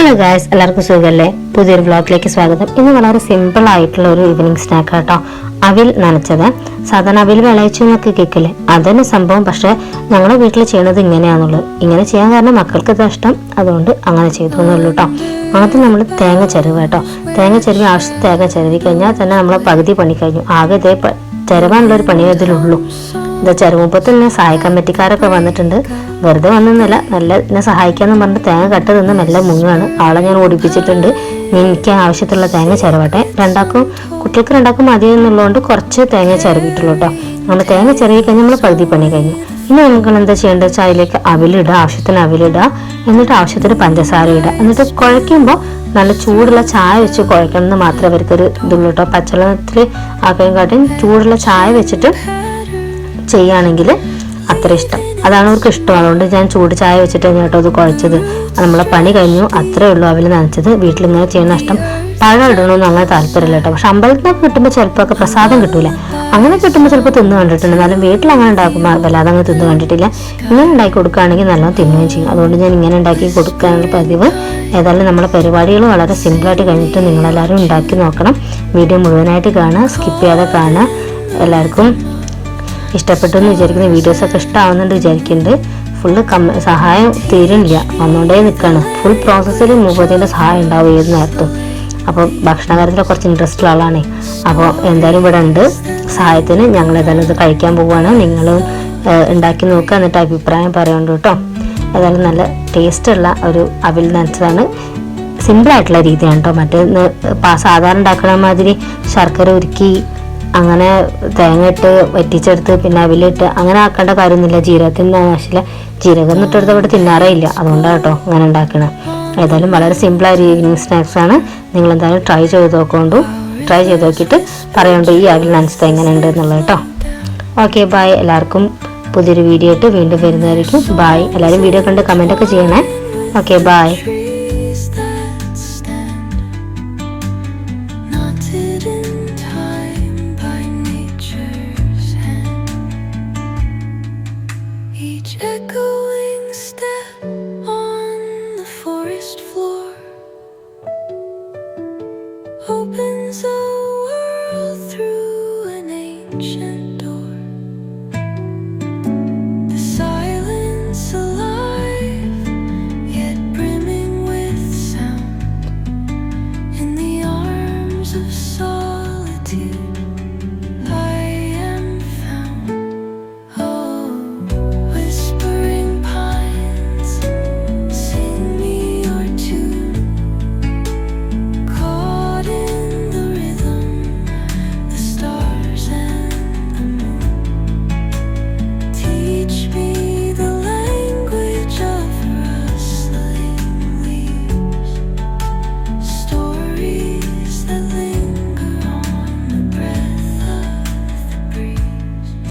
Hello guys എല്ലാവർക്കും സുഖമല്ലേ പുതിയൊരു വ്ളോഗിലേക്ക് സ്വാഗതം. ഇന്ന് വളരെ സിമ്പിൾ ആയിട്ടുള്ള ഒരു ഈവനിങ് സ്നാക്ക് കേട്ടോ അവിൽ നനച്ചത്. സാധാരണ അവിൽ വിളയിച്ചു എന്നൊക്കെ കേൾക്കില്ലേ അതന്നെ സംഭവം പക്ഷേ ഞങ്ങളുടെ വീട്ടിൽ ചെയ്യണത് ഇങ്ങനെയാണുള്ളത് ഇങ്ങനെ ചെയ്യാൻ കാരണം മക്കൾക്ക് ഇത് ഇഷ്ടം. അതുകൊണ്ട് അങ്ങനെ ചെയ്തു എന്നുള്ളൂ കേട്ടോ ആദ്യം നമ്മൾ തേങ്ങ ചെരുവ് കേട്ടോ തേങ്ങ ചെരുവി ആവശ്യത്തിന് തേങ്ങ ചെരുവി കഴിഞ്ഞാൽ തന്നെ നമ്മൾ പകുതി പണി കഴിഞ്ഞു. ആകെ ഇതേ ചെരുവാനുള്ളൊരു പണിയേ ഇതിലുള്ളൂ. എന്താ ചെറുമുപ്പത്തിൽ ഞാൻ സഹായ കമ്മിറ്റിക്കാരൊക്കെ വന്നിട്ടുണ്ട്. വെറുതെ വന്നൊന്നുമല്ല നല്ല എന്നെ സഹായിക്കാന്ന് പറഞ്ഞിട്ട് തേങ്ങ കട്ട് നിന്ന് മെല്ലെ മുങ്ങാണ് ആളെ ഞാൻ ഓടിപ്പിച്ചിട്ടുണ്ട്. എനിക്ക് ആവശ്യത്തിലുള്ള തേങ്ങ ചിരവട്ടെ. രണ്ടാക്കും കുട്ടികൾക്ക് രണ്ടാക്കും മതി എന്നുള്ളതുകൊണ്ട് കുറച്ച് തേങ്ങ ചിരവിട്ടുള്ളൂ കേട്ടോ. അങ്ങനെ തേങ്ങ ചെറിയ കഴിഞ്ഞ് നമ്മൾ പകുതി പണി കഴിഞ്ഞു. ഇനി നമുക്ക് എന്താ ചെയ്യേണ്ടത്? വെച്ചാൽ അതിലേക്ക് അവിലിടുക ആവശ്യത്തിന് അവിലിടുക എന്നിട്ട് ആവശ്യത്തിന് പഞ്ചസാര ഇടുക. എന്നിട്ട് കുഴയ്ക്കുമ്പോൾ നല്ല ചൂടുള്ള ചായ വെച്ച് കുഴക്കണം എന്ന് മാത്രമേ അവർക്കൊരു ഇതുള്ളൂ കേട്ടോ. പച്ചവെള്ളത്തിൽ ആക്കാൻ കാട്ടും ചൂടുള്ള ചായ വെച്ചിട്ട് ചെയ്യുകയാണെങ്കിൽ അത്ര ഇഷ്ടം. അതാണ് അവർക്ക് ഇഷ്ടം. അതുകൊണ്ട് ഞാൻ ചൂട് ചായ വെച്ചിട്ട് കേട്ടോ അത് കുഴച്ചത്. നമ്മളെ പണി കഴിഞ്ഞു. അത്രേ ഉള്ളൂ അവൽ നനച്ചത്. വീട്ടിലിങ്ങനെ ചെയ്യുന്ന ഇഷ്ടം പഴം ഇടണമെന്ന് അങ്ങനെ താല്പര്യമില്ല കേട്ടോ. പക്ഷെ അമ്പലത്തിനൊക്കെ കിട്ടുമ്പോൾ ചിലപ്പോൾ ഒക്കെ പ്രസാദം കിട്ടൂല. അങ്ങനെ കിട്ടുമ്പോൾ ചിലപ്പോൾ തിന്ന് കണ്ടിട്ടുണ്ട്. എന്നാലും വീട്ടിൽ അങ്ങനെ ഉണ്ടാക്കുമ്പോൾ വല്ലാതെ അങ്ങനെ തിന്ന് കണ്ടിട്ടില്ല. ഇങ്ങനെ ഉണ്ടാക്കി കൊടുക്കുകയാണെങ്കിൽ നല്ലോണം തിന്നുകയും ചെയ്യും. അതുകൊണ്ട് ഞാൻ ഇങ്ങനെ ഉണ്ടാക്കി കൊടുക്കാനുള്ള പതിവ് ഏതായാലും നമ്മുടെ പരിപാടികൾ വളരെ സിമ്പിളായിട്ട് കഴിഞ്ഞിട്ട് നിങ്ങളെല്ലാവരും ഉണ്ടാക്കി നോക്കണം. വീഡിയോ മുഴുവനായിട്ട് കാണുക. സ്കിപ്പ് ചെയ്യാതെ കാണുക. എല്ലാവർക്കും ഇഷ്ടപ്പെട്ടു എന്ന് വിചാരിക്കുന്ന. വീഡിയോസൊക്കെ ഇഷ്ടമാവുന്നുണ്ട് വിചാരിക്കുന്നുണ്ട്. ഫുള്ള് കമ്മ സഹായം തീരില്ല. വന്നുകൊണ്ടേ നിൽക്കുകയാണ് ഫുൾ പ്രോസസ്സിൽ മുപ്പതിന്റെ സഹായം ഉണ്ടാവും ഏത് നേരത്തും. അപ്പോൾ ഭക്ഷണ കാര്യത്തിൽ കുറച്ച് ഇൻട്രസ്റ്റ് ഉള്ള ആളാണ്. അപ്പോൾ എന്തായാലും ഇവിടെ ഉണ്ട്. സഹായത്തിന് ഞങ്ങൾ ഏതായാലും ഇത് കഴിക്കാൻ പോവുകയാണ് നിങ്ങൾ ഉണ്ടാക്കി നോക്കുക എന്നിട്ട് അഭിപ്രായം പറയുന്നുണ്ട് കേട്ടോ. ഏതായാലും നല്ല ടേസ്റ്റുള്ള ഒരു അവിൽ നനച്ചതാണ് സിമ്പിളായിട്ടുള്ള രീതിയാണ് കേട്ടോ. മറ്റേ സാധാരണ ഉണ്ടാക്കണ മാതിരി ശർക്കര ഉരുക്കി അങ്ങനെ തേങ്ങ ഇട്ട് വറ്റിച്ചെടുത്ത് പിന്നെ അവിലിട്ട് അങ്ങനെ ആക്കേണ്ട കാര്യമൊന്നുമില്ല. ജീരകത്തിൽ ആവശ്യമില്ല. ജീരകം ഇട്ടെടുത്ത് അവിടെ തിന്നാറേ ഇല്ല അതുകൊണ്ടാണ് കേട്ടോ അങ്ങനെ ഉണ്ടാക്കണത് ഏതായാലും വളരെ സിമ്പിളായ ഈവനിങ് സ്നാക്സ് ആണ്. നിങ്ങൾ എന്തായാലും ട്രൈ ചെയ്ത് നോക്കൊണ്ടു. ട്രൈ ചെയ്ത് നോക്കിയിട്ട് പറയുന്നുണ്ട് ഈ അവിൽ നനച്ചത് എങ്ങനെയുണ്ട് എന്നുള്ളത് കേട്ടോ ഓക്കെ ബായ് എല്ലാവർക്കും പുതിയൊരു വീഡിയോ ആയിട്ട് വീണ്ടും വരുന്നതായിരിക്കും. ബായ് എല്ലാവരും വീഡിയോ കണ്ട് കമന്റ് ഒക്കെ ചെയ്യണേ. Okay bye echoing step on the forest floor.